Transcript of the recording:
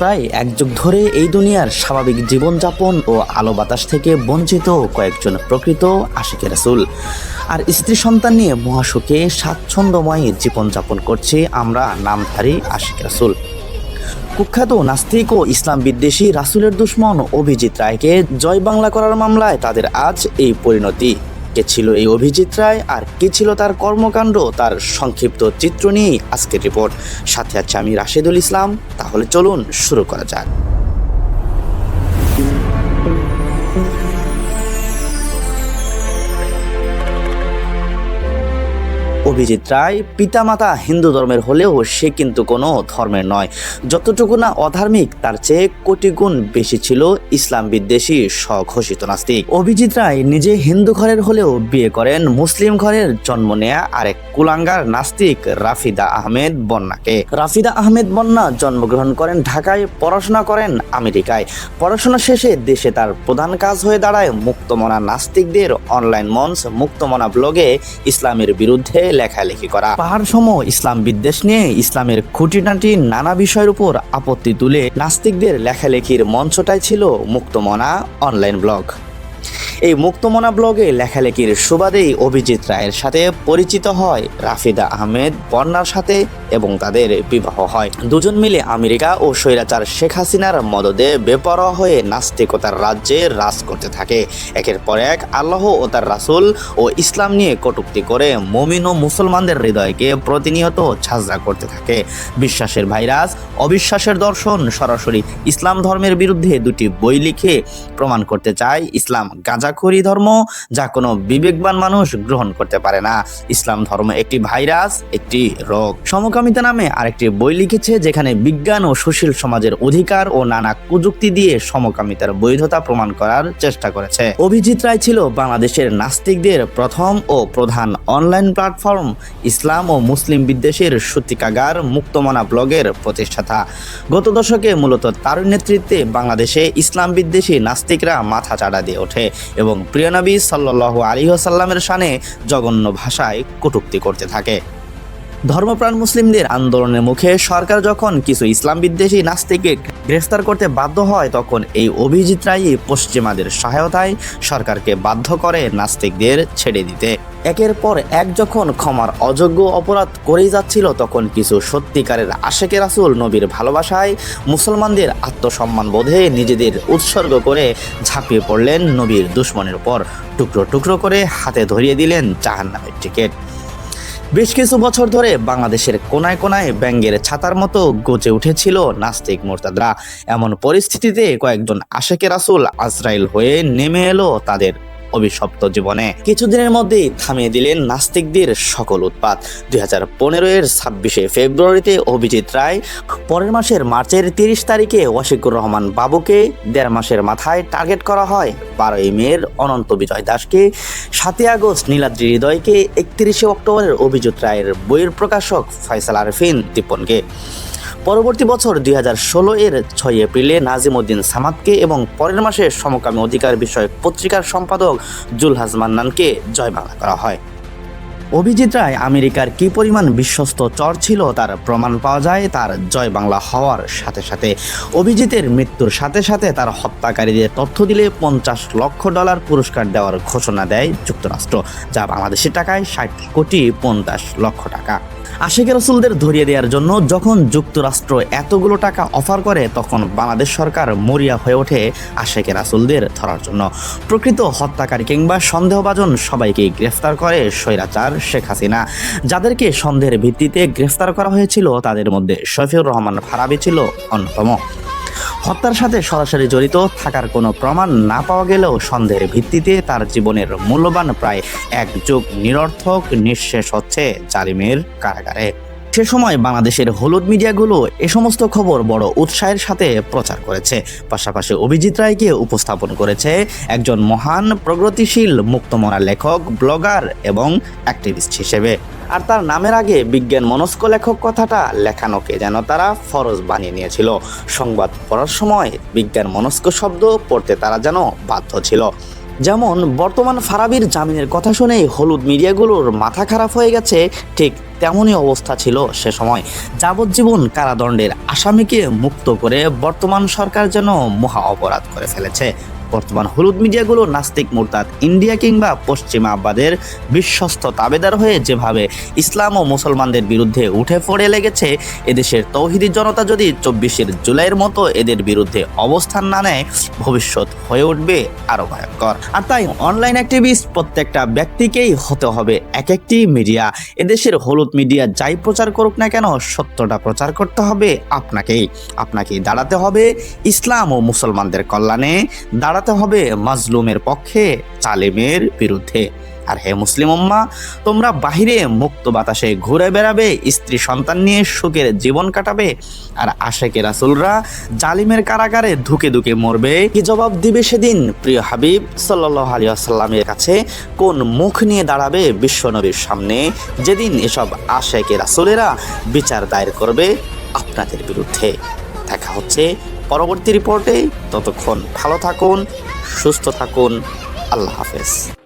প্রায় এক যুগ ধরে এই দুনিয়ার স্বাভাবিক জীবনযাপন ও আলো বাতাস থেকে বঞ্চিত কয়েকজন প্রকৃত আশিকে রাসুল। আর স্ত্রী সন্তান নিয়ে মহাসুখে স্বাচ্ছন্দ্যময় জীবনযাপন করছে আমরা নামধারী আশিক রাসুল। কুখ্যাত নাস্তিক ও ইসলাম বিদ্বেষী রাসুলের দুশ্মন অভিজিৎ রায়কে জয় বাংলা করার মামলায় তাদের আজ এই পরিণতি। কে ছিল এই অভিজিৎ রায় আর কি ছিল তার কর্মকাণ্ড? তার সংক্ষিপ্ত চিত্র নিয়েই আজকের রিপোর্ট। সাথে আছে আমি রাশেদুল ইসলাম। তাহলে চলুন শুরু করা যাক। অভিজিৎ রায় পিতামাতা হিন্দু ধর্মের হলেও সে কিন্তু কোনো ধর্মের নয়। যতটুকু না অধার্মিক, তার চেয়ে কোটি গুণ বেশি ছিল ইসলাম বিদ্বেষী স্বঘোষিত নাস্তিক। অভিজিৎ রায় নিজে হিন্দু ঘরের হলেও বিয়ে করেন, মুসলিম ঘরের জন্ম নেয়া আরেক কুলাঙ্গার নাস্তিক রাফিদা আহমেদ বন্যাকে। রাফিদা আহমেদ বন্যা জন্মগ্রহণ করেন ঢাকায়, পড়াশোনা করেন আমেরিকায়। পড়াশোনা শেষে দেশে তার প্রধান কাজ হয়ে দাঁড়ায় মুক্তমনা নাস্তিকদের অনলাইন মঞ্চ মুক্তমনা ব্লগে ইসলামের বিরুদ্ধে লেখালেখি করা। পাহাড় সম ইসলাম বিদ্বেষ নিয়ে ইসলামের খুঁটিনাটি নানা বিষয়ের উপর আপত্তি তুলে নাস্তিকদের লেখালেখির মঞ্চটাই ছিল মুক্তমনা অনলাইন ব্লগ। এই মুক্তমনা ব্লগে লেখালেখির সুবাদেই অভিজিৎ রায়ের সাথে পরিচিত হয় রাফিদা আহমেদ, বন্যার সাথে এবং তাদের বিবাহ হয়। দুজন মিলে আমেরিকা ও স্বৈরাচার শেখ হাসিনার মদদে বেপরোয়া হয়ে নাস্তিকতার রাজ্যে রাজ করতে থাকে। একের পর এক আল্লাহ ও তার রাসূল ও ইসলাম নিয়ে কটূক্তি করে মমিন ও মুসলমানদের হৃদয়কে প্রতিনিয়ত ঝাঁঝরা করতে থাকে। বিশ্বাসের ভাইরাস, অবিশ্বাসের দর্শন সরাসরি ইসলাম ধর্মের বিরুদ্ধে দুটি বই লিখে প্রমাণ করতে চায় ইসলাম গাঁজাখড়ি ধর্ম যা কোনো বিবেকবান মানুষ গ্রহণ করতে পারে না। ইসলাম ধর্ম একটি ভাইরাস, একটি রোগ। সমকামিতা নামে আরেকটি বই লিখেছে যেখানে বিজ্ঞান ও সুশীল সমাজের অধিকার ও নানা কুযুক্তি দিয়ে সমকামিতার বৈধতা প্রমাণ করার চেষ্টা করেছে। অভিজিৎ রায় ছিল বাংলাদেশের নাস্তিকদের প্রথম ও প্রধান অনলাইন প্ল্যাটফর্ম, ইসলাম ও মুসলিম বিদ্বেষের সূতিকাগার মুক্তমনা ব্লগের প্রতিষ্ঠাতা। গত দশকে মূলত তার নেতৃত্বে বাংলাদেশে ইসলাম বিদ্বেষী নাস্তিকরা মাথা চাড়া দিয়ে ওঠে। এবং প্রিয়নবী সাল্লাহ আলী সাল্লামের সানে জঘন্য ভাষায় কটুক্তি করতে থাকে। ধর্মপ্রাণ মুসলিমদের আন্দোলনের মুখে সরকার যখন কিছু ইসলাম বিদ্বেষী নাস্তিককে গ্রেফতার করতে বাধ্য হয়, তখন এই অভিজিৎ রায়ই পশ্চিমাদের সহায়তায় সরকারকে বাধ্য করে নাস্তিকদের ছেড়ে দিতে। একের পর এক যখন ক্ষমার অযোগ্য অপরাধ করেই যাচ্ছিল, তখন কিছু সত্যিকারের আশেকে রাসুল নবীর ভালোবাসায় মুসলমানদের আত্মসম্মান বোধে নিজেদের উৎসর্গ করে ঝাঁপিয়ে পড়লেন নবীর দুশ্মনের পর টুকরো টুকরো করে হাতে ধরিয়ে দিলেন জাহান্নামের টিকিট। বেশ কিছু বছর ধরে বাংলাদেশের কোনায় কোনায় ব্যাঙ্গের ছাতার মতো গচে উঠেছিল নাস্তিক মোরতাদরা। এমন পরিস্থিতিতে কয়েকজন আশেকে রাসুল আজরাইল হয়ে নেমে এলো তাদের অভিশপ্ত জীবনে। কিছুদিনের মধ্যেই থামিয়ে দিলেন নাস্তিকদের সকল উৎপাত। দুই হাজার পনেরো এর ছাব্বিশে ফেব্রুয়ারিতে অভিজিৎ রায়, পরের মাসের মার্চের তিরিশ তারিখে ওয়াশিকুর রহমান বাবুকে দেড় মাসের মাথায় টার্গেট করা হয়। বারোই মের অনন্ত বিজয় দাসকে সাতই আগস্ট নীলাদ্রি হৃদয়কে, একত্রিশে অক্টোবরের অভিজিৎ রায়ের বইয়ের প্রকাশক ফয়সাল আরফিন দীপনকে পরবর্তী বছর দুই হাজার ষোলো এর ছয় এপ্রিলে নাজিম উদ্দিন সামাদকে এবং পরের মাসে সমকামী অধিকার বিষয়ক পত্রিকার সম্পাদক জুলহাজ মান্নানকে জয় বাংলা করা হয়। অভিজিৎ রায় আমেরিকার কি পরিমাণ বিশ্বস্ত চর ছিল তার প্রমাণ পাওয়া যায় তার জয় বাংলা হওয়ার সাথে সাথে। অভিজিতের মৃত্যুর সাথে সাথে তার হত্যাকারীদের তথ্য দিলে পঞ্চাশ লক্ষ ডলার পুরস্কার দেওয়ার ঘোষণা দেয় যুক্তরাষ্ট্র, যা বাংলাদেশের টাকায় ষাট কোটি পঞ্চাশ লক্ষ টাকা। আশিকের রসুলদের ধরিয়ে দেওয়ার জন্য যখন যুক্তরাষ্ট্র এতগুলো টাকা অফার করে, তখন বাংলাদেশ সরকার মরিয়া হয়ে ওঠে আশেকের রাসুলদের ধরার জন্য। প্রকৃত হত্যাকারী কিংবা সন্দেহভাজন সবাইকে গ্রেফতার করে স্বৈরাচার শেখ হাসিনা। যাদেরকে সন্দেহের ভিত্তিতে গ্রেফতার করা হয়েছিল, তাদের মধ্যে শফিউর রহমান ফারাবি ছিল অন্যতম। হত্যার সাথে সরাসরি জড়িত থাকার কোনো প্রমাণ না পাওয়া গেলেও সন্দেহের ভিত্তিতে তার জীবনের মূল্যবান প্রায় এক যুগ নিরর্থক নিঃশেষ হচ্ছে জালিমের কারাগারে। সে সময় বাংলাদেশের হলুদ মিডিয়াগুলো এ সমস্ত খবর বড় উৎসাহের সাথে প্রচার করেছে। পাশাপাশি অভিজিৎ রায়কে উপস্থাপন করেছে একজন মহান প্রগতিশীল মুক্তমনা লেখক, ব্লগার এবং অ্যাক্টিভিস্ট হিসেবে। আর তার নামের আগে বিজ্ঞান মনস্ক লেখক কথাটা লেখানোকে যেন তারা ফরজ বানিয়ে নিয়েছিল। সংবাদ পড়ার সময় বিজ্ঞান মনস্ক শব্দ পড়তে তারা যেন বাধ্য ছিল। যেমন, বর্তমান ফারাবির জামিনের কথা শুনেই হলুদ মিডিয়াগুলোর মাথা খারাপ হয়ে গেছে, ঠিক তেমনই অবস্থা ছিল সে সময়। যাবজ্জীবন কারাদণ্ডের আসামিকে মুক্ত করে বর্তমান সরকার যেন মহা অপরাধ করে ফেলেছে। বর্তমান হলুদ মিডিয়াগুলো নাস্তিক মুরতাদ ইন্ডিয়া কিংবা পশ্চিমাবাদের বিশ্বস্ত তাবেদার হয়ে যেভাবে ইসলাম ও মুসলমানদের বিরুদ্ধে উঠে পড়ে লেগেছে, এদেশের তৌহিদি জনতা যদি চব্বিশের জুলাইয়ের মতো এদের বিরুদ্ধে অবস্থান না নেয়, ভবিষ্যৎ হয়ে উঠবে আরও ভয়ঙ্কর। আর তাই অনলাইন অ্যাক্টিভিস্ট প্রত্যেকটা ব্যক্তিকেই হতে হবে এক একটি মিডিয়া এদেশের হলুদ মিডিয়া যাই প্রচার করুক না কেন, সত্যটা প্রচার করতে হবে আপনাকেই। আপনাকে দাঁড়াতে হবে ইসলাম ও মুসলমানদের কল্যাণে, দাঁড়াতে হবে মাজলুমের পক্ষে তালেমের বিরুদ্ধে। আর হে মুসলিম উম্মা, তোমরা বাহিরে মুক্ত বাতাসে ঘুরে বেড়াবে, স্ত্রী সন্তান নিয়ে সুখের জীবন কাটাবে, আর আশেকে রাসুলরা জালিমের কারাগারে ধুকে ধুকে মরবে। কি জবাব দিবে সেদিন প্রিয় হাবিব? সাল্লাহ আলিয়াসাল্লামের কাছে কোন মুখ নিয়ে দাঁড়াবে বিশ্বনবীর সামনে? যেদিন এসব আশেকে রাসুলেরা বিচার দায়ের করবে আপনাদের বিরুদ্ধে। দেখা হচ্ছে পরবর্তী রিপোর্টে। ততক্ষণ ভালো থাকুন, সুস্থ থাকুন। আল্লাহ হাফেজ।